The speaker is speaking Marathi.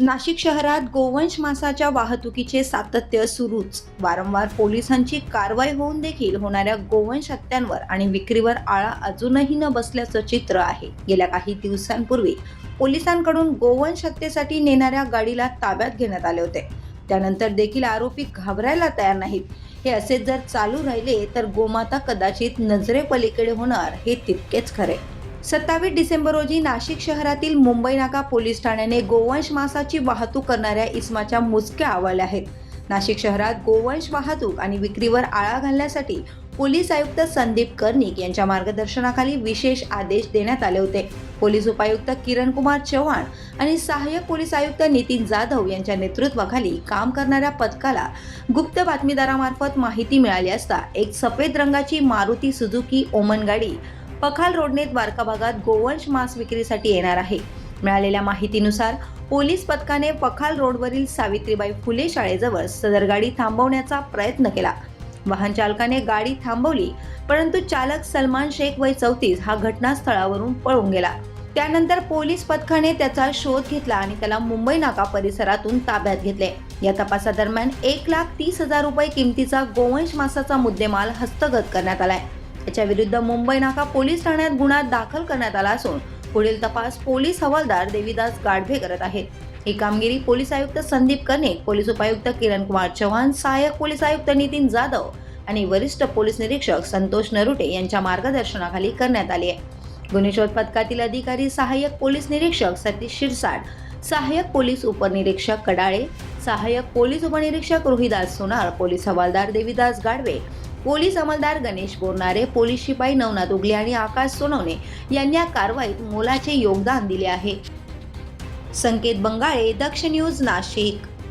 नाशिक शहरात गोवंश मासाच्या वाहतुकीचे सातत्य सुरूच. वारंवार पोलिसांची कारवाई होऊन देखील होणाऱ्या गोवंश हत्यांवर आणि विक्रीवर आळा अजूनही न बसल्याचं चित्र आहे. गेल्या काही दिवसांपूर्वी पोलिसांकडून गोवंश हत्येसाठी नेणाऱ्या गाडीला ताब्यात घेण्यात आले होते. त्यानंतर देखील आरोपी घाबरायला तयार नाहीत. हे असे जर चालू राहिले तर गोमाता कदाचित नजरेपलीकडे होणार हे तितकेच खरे. सत्तावीस डिसेंबर रोजी नाशिक शहरातील मुंबई नाका पोलीस ठाण्याने गोवंश मासाची वाहतूक करणाऱ्या इस्माच्या मुसक्या आवळल्या आहेत. नाशिक शहरात गोवंश वाहतूक आणि विक्रीवर आळा घालण्यासाठी पोलीस आयुक्त संदीप कर्णिक यांच्या मार्गदर्शनाखाली विशेष आदेश देण्यात आले होते. पोलीस उपायुक्त किरण कुमार चव्हाण आणि सहाय्यक पोलीस आयुक्त नितीन जाधव यांच्या नेतृत्वाखाली काम करणाऱ्या पथकाला गुप्त बातमीदारामार्फत माहिती मिळाली असता एक सफेद रंगाची मारुती सुझुकी ओमन गाडी पखाल रोडने द्वारका भागात गोवंश मांस विक्रीसाठी येणार आहे. मिळालेल्या माहितीनुसार पोलीस पथकाने पखाल रोडवरील सावित्रीबाई फुले शाळेजवळ सदर गाडी थांबवण्याचा प्रयत्न केला. वाहन चालकाने गाडी थांबवली परंतु चालक सलमान शेख वय चौतीस हा घटनास्थळावरून पळून गेला. त्यानंतर पोलीस पथकाने त्याचा शोध घेतला आणि त्याला मुंबई नाका परिसरातून ताब्यात घेतले. या तपासादरम्यान एक लाख तीस हजार रुपये किमतीचा गोवंश मासाचा मुद्देमाल हस्तगत करण्यात आलाय. याच्या विरुद्ध मुंबई नाका पोलीस ठाण्यात गुन्हा दाखल करण्यात आला असून पुढील तपास पोलीस हवालदार देवीदास गाढवे करत आहेत. ही कामगिरी पोलीस आयुक्त संदीप कनेक पोलीस उपायुक्त किरण कुमार चव्हाण सहाय्यक पोलीस आयुक्त नितीन जाधव आणि वरिष्ठ पोलीस निरीक्षक संतोष नरुटे यांच्या मार्गदर्शनाखाली करण्यात आली आहे. गुन्हे शोध पथकातील अधिकारी सहाय्यक पोलीस निरीक्षक सतीश शिरसाट सहाय्यक पोलीस उपनिरीक्षक कडाळे सहाय्यक पोलीस उपनिरीक्षक रोहिदास सोनार पोलीस हवालदार देवीदास गाडवे पोलीस अंमलदार गणेश बोरनारे पोलीस शिपाई नवनाथ उगले आणि आकाश सोनवणे यांनी या कारवाईत मोलाचे योगदान दिले आहे. संकेत बंगाळे दक्ष न्यूज नाशिक.